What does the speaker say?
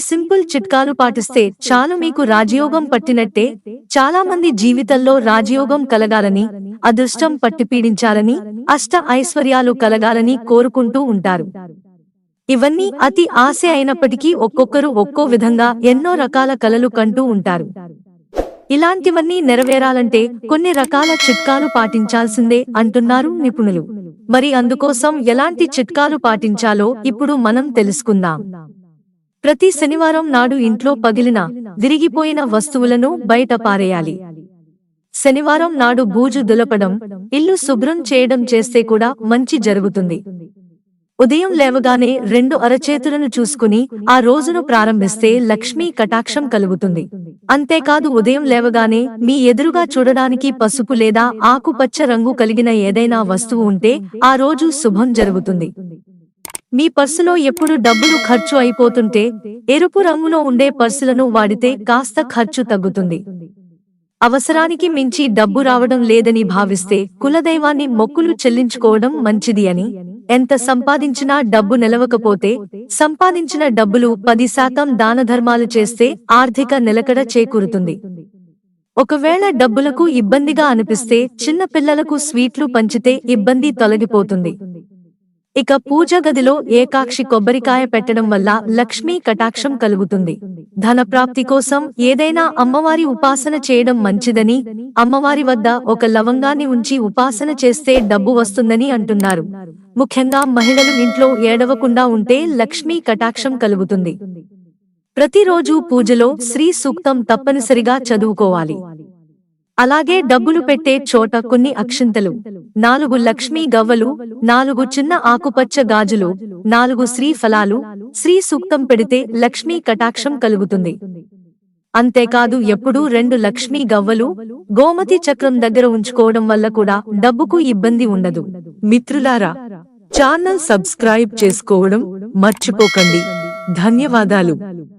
Simple చిట్కాలు పాటిస్తే చాలు మీకు రాజయోగం పట్టినట్టే. చాలా మంది జీవితంలో రాజయోగం కలగాలని అదృష్టం పట్టి పీడించాలని అష్ట ఐశ్వర్యాలు కలగాలని కోరుకుంటూ ఉంటారు. ఇవన్నీ అతి ఆశ అయినప్పటికీ ఒక్కొక్కరు ఒక్కో విధంగా ఎన్నో రకాల కలలు కంటూ ఉంటారు. ఇలాంటివన్నీ నెరవేరాలంటే కొన్ని రకాల చిట్కాలు పాటించాల్సిందే అంటున్నారు నిపుణులు. మరి అందుకోసం ఎలాంటి చిట్కాలు పాటించాలో ఇప్పుడు మనం తెలుసుకుందాం. ప్రతి శనివారం నాడు ఇంట్లో పగిలిన విరిగిపోయిన వస్తువులను బయట పారేయాలి. శనివారం నాడు బూజు దులపడం ఇల్లు శుభ్రం చేయడం చేస్తే కూడా మంచి జరుగుతుంది. ఉదయం లేవగానే రెండు అరచేతులను చూసుకుని ఆ రోజును ప్రారంభిస్తే లక్ష్మీ కటాక్షం కలుగుతుంది. అంతేకాదు ఉదయం లేవగానే మీ ఎదురుగా చూడడానికి పసుపు లేదా ఆకుపచ్చ రంగు కలిగిన ఏదైనా వస్తువు ఉంటే ఆ రోజు శుభం జరుగుతుంది. మీ పర్సులో ఎప్పుడు డబ్బులు ఖర్చు అయిపోతుంటే ఎరుపు రంగులో ఉండే పర్సులను వాడితే కాస్త ఖర్చు తగ్గుతుంది. అవసరానికి మించి డబ్బు రావడం లేదని భావిస్తే కులదైవాన్ని మొక్కులు చెల్లించుకోవడం మంచిది అని ఎంత సంపాదించినా డబ్బు నిలవకపోతే సంపాదించిన డబ్బులు పది శాతం దానధర్మాలు చేస్తే ఆర్థిక నిలకడ చేకూరుతుంది. ఒకవేళ డబ్బులకు ఇబ్బందిగా అనిపిస్తే చిన్న పిల్లలకు స్వీట్లు పంచితే ఇబ్బంది తొలగిపోతుంది. ఇక పూజ గదిలో ఏకాక్షి కొబ్బరికాయ పెట్టడం వల్ల లక్ష్మీ కటాక్షం కలుగుతుంది. ధన ప్రాప్తి కోసం ఏదైనా అమ్మవారి ఉపాసన చేయడం మంచిదని అమ్మవారి వద్ద ఒక లవంగాన్ని ఉంచి ఉపాసన చేస్తే డబ్బు వస్తుందని అంటున్నారు. ముఖ్యంగా మహిళలు ఇంట్లో ఏడవకుండా ఉంటే లక్ష్మీ కటాక్షం కలుగుతుంది. ప్రతిరోజు పూజలో శ్రీ సూక్తం తప్పనిసరిగా చదువుకోవాలి. అలాగే డబ్బులు పెట్టే చోట కొన్ని అక్షింతలు నాలుగు లక్ష్మీ గవ్వలు నాలుగు చిన్న ఆకుపచ్చ గాజులు నాలుగు శ్రీ ఫలాలు శ్రీ సూక్తం పెడితే లక్ష్మీ కటాక్షం కలుగుతుంది. అంతేకాదు ఎప్పుడూ రెండు లక్ష్మీ గవ్వలు గోమతి చక్రం దగ్గర ఉంచుకోవడం వల్ల కూడా డబ్బుకు ఇబ్బంది ఉండదు. మిత్రులారా ఛానల్ సబ్స్క్రైబ్ చేసుకోవడం మర్చిపోకండి. ధన్యవాదాలు.